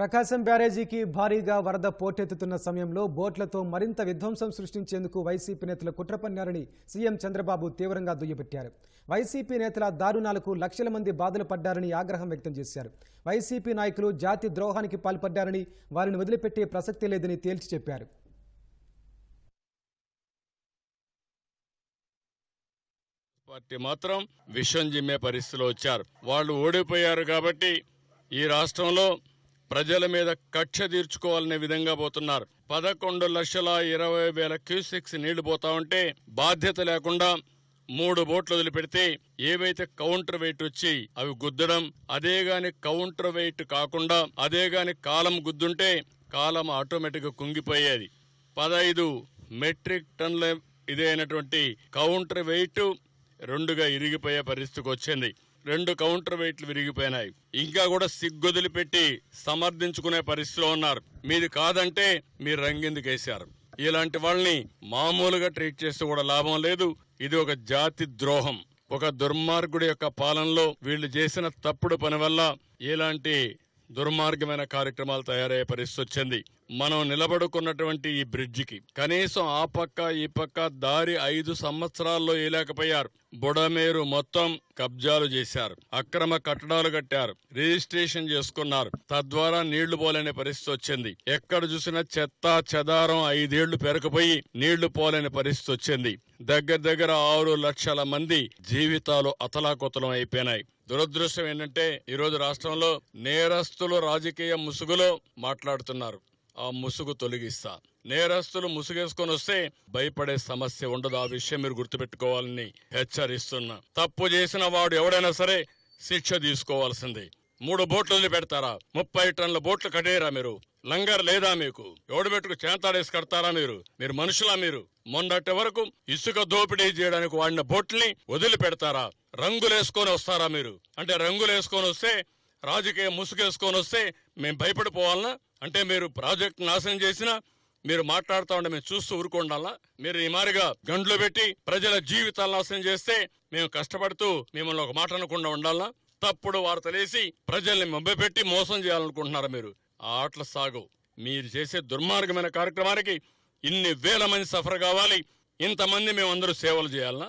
ప్రకాశం బ్యారేజీకి భారీగా వరద పోటెత్తుతున్న సమయంలో బోట్లతో మరింత విధ్వంసం సృష్టించేందుకు వైసీపీ నేతలు కుట్ర పన్నారని సీఎం చంద్రబాబు తీవ్రంగా దుయ్యబట్టారు. వైసీపీ నేతల దారుణాలకు లక్షల మంది బాధలు పడ్డారని ఆగ్రహం వ్యక్తం చేశారు. వైసీపీ నాయకులు జాతి ద్రోహానికి పాల్పడ్డారని వారిని వదిలిపెట్టే ప్రసక్తి లేదని తేల్చి చెప్పారు. పార్టీ మాత్రం విషం జిమ్మే పరిస్థితిలో వచ్చారు. వాళ్ళు ఓడిపోయారు కాబట్టి ఈ రాష్ట్రంలో ప్రజల మీద కక్ష తీర్చుకోవాలనే విధంగా పోతున్నారు. పదకొండు లక్షల ఇరవై వేల క్యూసెక్స్ నీళ్ళు పోతా ఉంటే బాధ్యత లేకుండా మూడు బోట్లు వదిలిపెడితే ఏవైతే కౌంటర్ వెయిట్ వచ్చి అవి గుద్దడం అదే గాని కౌంటర్ వెయిట్ కాకుండా అదే గాని కాలం గుద్దుంటే కాలం ఆటోమేటిక్గా కుంగిపోయేది. పదహైదు మెట్రిక్ టన్నుల ఇదైనటువంటి కౌంటర్ వెయిట్ రెండుగా ఇరిగిపోయే పరిస్థితికి వచ్చింది. రెండు కౌంటర్ వెయిట్లు విరిగిపోయినాయి. ఇంకా కూడా సిగ్గొదిలి పెట్టి సమర్థించుకునే పరిస్థితిలో ఉన్నారు. మీది కాదంటే మీరు రంగెందుకేశారు ఇలాంటి వాళ్ళని మామూలుగా ట్రీట్ చేస్తే కూడా లాభం లేదు. ఇది ఒక జాతి ద్రోహం. ఒక దుర్మార్గుడి యొక్క పాలనలో వీళ్ళు చేసిన తప్పుడు పని వల్ల ఇలాంటి దుర్మార్గమైన కార్యక్రమాలు తయారయ్యే పరిస్థితి వచ్చింది. మనం నిలబడుకున్నటువంటి ఈ బ్రిడ్జికి. కనీసం ఆ పక్క ఈ పక్క దారి ఐదు సంవత్సరాల్లో వేయలేకపోయారు. బుడమేరు మొత్తం కబ్జాలు చేశారు. అక్రమ కట్టడాలు కట్టారు. రిజిస్ట్రేషన్ చేసుకున్నారు. తద్వారా నీళ్ళు పోలేని పరిస్థితి వచ్చింది. ఎక్కడ చూసినా చెత్త చెదారం ఐదేళ్ళు పెరకపోయి నీళ్ళు పోలేని పరిస్థితి వచ్చింది. దగ్గర దగ్గర ఆరు లక్షల మంది జీవితాలు అతలాకుతలం అయిపోయినాయి. దురదృష్టం ఏంటంటే ఈరోజు రాష్ట్రంలో నేరస్తులు రాజకీయ ముసుగులో మాట్లాడుతున్నారు. ఆ ముసుగు తొలగిస్తా. నేరస్తులు ముసుగేసుకొని వస్తే భయపడే సమస్య ఉండదు. ఆ విషయం మీరు గుర్తుపెట్టుకోవాలని హెచ్చరిస్తున్నా. తప్పు చేసిన వాడు ఎవడైనా సరే శిక్ష తీసుకోవాల్సిందే. మూడు బోట్లు వదిలిపెడతారా? ముప్పై టన్నుల బోట్లు కట్టేయరా మీరు? లంగర్ లేదా మీకు? ఎవడు పెట్టుకు చేంతాడేసి కడతారా మీరు? మీరు మనుషులా మీరు? మొన్నటి వరకు ఇసుక దోపిడీ చేయడానికి వాడిన బోట్లని వదిలిపెడతారా? రంగులేసుకొని వస్తారా మీరు? అంటే రంగులేసుకొని వస్తే రాజకీయ ముసుగేసుకొని వస్తే మేము భయపడిపోవాలనా? అంటే మీరు ప్రాజెక్ట్ నాశనం చేసినా మీరు మాట్లాడుతూ ఉంటే మేము చూస్తూ ఊరుకోండాలా మీరు ఈ మారిగా గండ్లు పెట్టి ప్రజల జీవితాలు నాశనం చేస్తే మేము కష్టపడుతూ మిమ్మల్ని ఒక మాట అనకుండా ఉండాలా తప్పుడు వార్తలేసి ప్రజల్ని మభ్యపెట్టి మోసం చేయాలనుకుంటున్నారా మీరు? ఆ ఆటల సాగు మీరు చేసే దుర్మార్గమైన కార్యక్రమానికి ఇన్ని వేల మంది సఫర్ కావాలి. ఇంతమంది మేమందరూ సేవలు చేయాలనా?